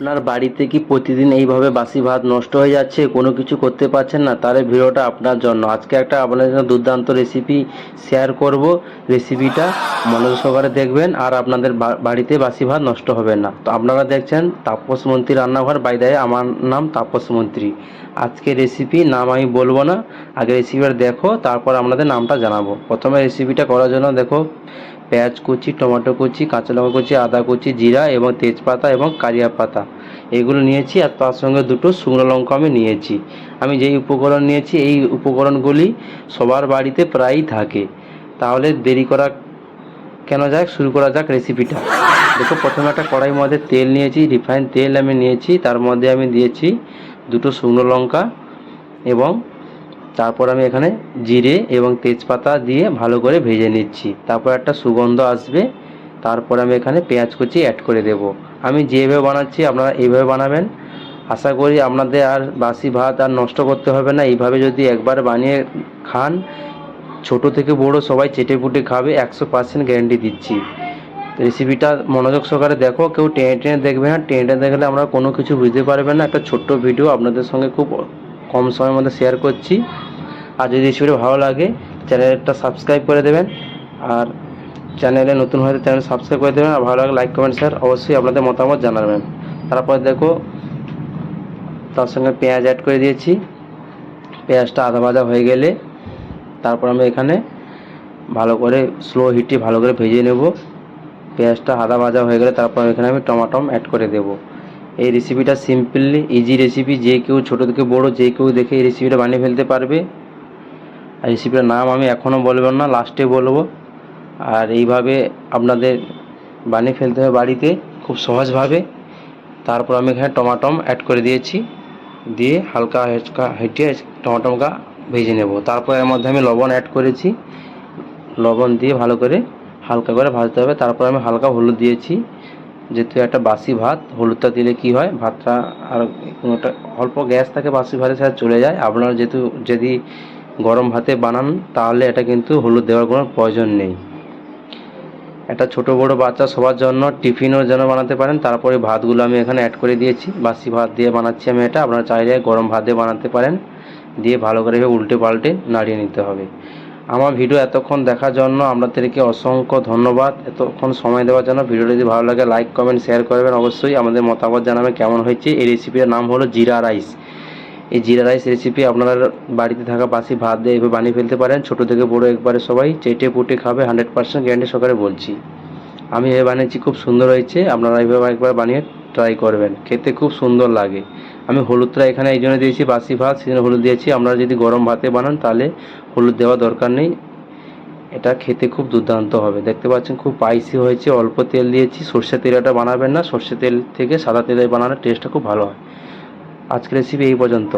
আপনার বাড়িতে কি প্রতিদিন এইভাবে বাসি ভাত নষ্ট হয়ে যাচ্ছে, কোনো কিছু করতে পারছেন না? তাহলে ভিডিওটা আপনার জন্য। আজকে একটা আপনাদের জন্য দুর্দান্ত রেসিপি শেয়ার করব। রেসিপিটা মনোযোগ সহকারে দেখবেন আর আপনাদের বাড়িতে বাসি ভাত নষ্ট হবে না। তো আপনারা দেখছেন তাপস মন্ত্রী রান্নাঘর। বাইদায় আমার নাম তাপস মন্ত্রী। আজকে রেসিপি নাম আমি বলব না। আগে রেসিপিটা দেখো, তারপর আপনাদের নামটা জানাব। প্রথমে রেসিপিটা করার জন্য দেখো। পেঁয়াজ কুচি, টমেটো কুচি, কাঁচা লঙ্কা কুচি, আদা কুচি, জিরা এবং তেজপাতা এবং কারিয়া পাতা। এগুলো নিয়েছি আর তার সঙ্গে দুটো শুকনো লঙ্কা আমি নিয়েছি। আমি যেই উপকরণ নিয়েছি, এই উপকরণগুলি সবার বাড়িতে প্রায়ই থাকে। তাহলে দেরি করা কেন যাক, শুরু করা যাক রেসিপিটা দেখো, প্রথমে একটা কড়াইয়ের মধ্যে তেল নিয়েছি রিফাইন তেল আমি নিয়েছি। তার মধ্যে আমি দিয়েছি দুটো শুকনো লঙ্কা এবং তারপর আমি এখানে জিরে এবং তেজপাতা দিয়ে ভালো করে ভেজে নিচ্ছি। তারপর একটা সুগন্ধ আসবে। তারপর আমি এখানে পেঁয়াজ কুচি অ্যাড করে দেব। আমি যেভাবে বানাচ্ছি আপনারা এইভাবে বানাবেন। আশা করি আপনাদের আর বাসি ভাত আর নষ্ট করতে হবে না। এইভাবে যদি একবার বানিয়ে খান, ছোট থেকে বড় সবাই চেটে পুটে খাবে, একশো পার্সেন্ট গ্যারেন্টি দিচ্ছি। রেসিপিটা মনোযোগ সহকারে দেখো। কেউ টেনে টেনে দেখবে না। টেনে টেনে দেখলে আমরা কোনো কিছু বুঝতে পারবে না। একটা ছোট্ট ভিডিও আপনাদের সঙ্গে খুব কম সময়ের মধ্যে শেয়ার করছি। আর যদি রেসিপিটা ভালো লাগে, চ্যানেলটা সাবস্ক্রাইব করে দেবেন। আর চ্যানেলে নতুন হয়তো চ্যানেল সাবস্ক্রাইব করে দেবেন। আর ভালো লাগে লাইক কমেন্ট শেয়ার অবশ্যই আপনাদের মতামত জানাবেন। তারপর দেখো, তার সঙ্গে পেঁয়াজ অ্যাড করে দিয়েছি। পেঁয়াজটা আধা ভাজা হয়ে গেলে তারপর আমি এখানে ভালো করে স্লো হিটে ভালো করে ভেজে নেব। পেঁয়াজটা আধা ভাজা হয়ে গেলে তারপর এখানে আমি টমাটম অ্যাড করে দেব। এই রেসিপিটা সিম্পলি ইজি রেসিপি যে কেউ ছোটো থেকে বড়, যে কেউ দেখে এই রেসিপিটা বানিয়ে ফেলতে পারবে। আর রেসিপিটার নাম আমি এখনও বলব না লাস্টে বলব। আর এইভাবে আপনাদের বানিয়ে ফেলতে হবে বাড়িতে খুব সহজভাবে। তারপর আমি এখানে টমাটম অ্যাড করে দিয়েছি। দিয়ে হালকা হেঁচকা হেঁটে টমাটমটা ভেজে নেব। তারপর এর মধ্যে আমি লবণ অ্যাড করেছি। লবণ দিয়ে ভালো করে হালকা করে ভাজতে হবে। তারপর আমি হালকা হলুদ দিয়েছি। যেহেতু একটা বাসি ভাত, হলুদটা দিলে কি হয়, ভাতটা আর কোনোটা অল্প গ্যাস থাকে বাসি ভাতের সাথে চলে যায়। আপনারা যেহেতু যদি গরম ভাতে বানান, তাহলে এটা কিন্তু হলুদ দেওয়ার কোনো প্রয়োজন নেই। একটা ছোট বড় বাচ্চা সবার জন্য টিফিনও যেন বানাতে পারেন, তারপরে ভাতগুলো আমি এখানে অ্যাড করে দিয়েছি। বাসি ভাত দিয়ে বানাচ্ছি আমি এটা, আপনারা চাইলে গরম ভাত দিয়ে বানাতে পারেন। দিয়ে ভালো করে উল্টে পাল্টে নাড়িয়ে নিতে হবে। আমার ভিডিও এতক্ষণ দেখার জন্য আপনাদেরকে অসংখ্য ধন্যবাদ। এতক্ষণ সময় দেওয়ার জন্য ভিডিওটা যদি ভালো লাগে লাইক কমেন্ট শেয়ার করবেন। অবশ্যই আমাদের মতামত জানাবেন কেমন হয়েছে। এই রেসিপির নাম হলো জিরা রাইস। এই জিরা রাইস রেসিপি আপনারা বাড়িতে থাকা বাসি ভাত দিয়ে এভাবে বানিয়ে ফেলতে পারেন। ছোট থেকে বড় একবারে সবাই চেটে পুটে খাবে হান্ড্রেড পার্সেন্ট গ্যারান্টি সহকারে বলছি। আমি এভাবে বানিয়েছি, খুব সুন্দর হয়েছে। আপনারা এইভাবে একবার বানিয়ে ট্রাই করবেন। খেতে খুব সুন্দর লাগে। আমি হলুদটা এখানে এই জন্য দিয়েছি, বাসি ভাত, সেজন্য হলুদ দিয়েছি। আপনারা যদি গরম ভাতে বানান, তাহলে হলুদ দেওয়া দরকার নেই। এটা খেতে খুব দুর্দান্ত হবে। দেখতে পাচ্ছেন, খুব স্পাইসি হয়েছে। অল্প তেল দিয়েছি। সর্ষে তেলটা বানাবেন না। সর্ষে তেল থেকে সাদা তেলে বানানোর টেস্টটা খুব ভালো হয়। আজকের রেসিপি এই পর্যন্ত।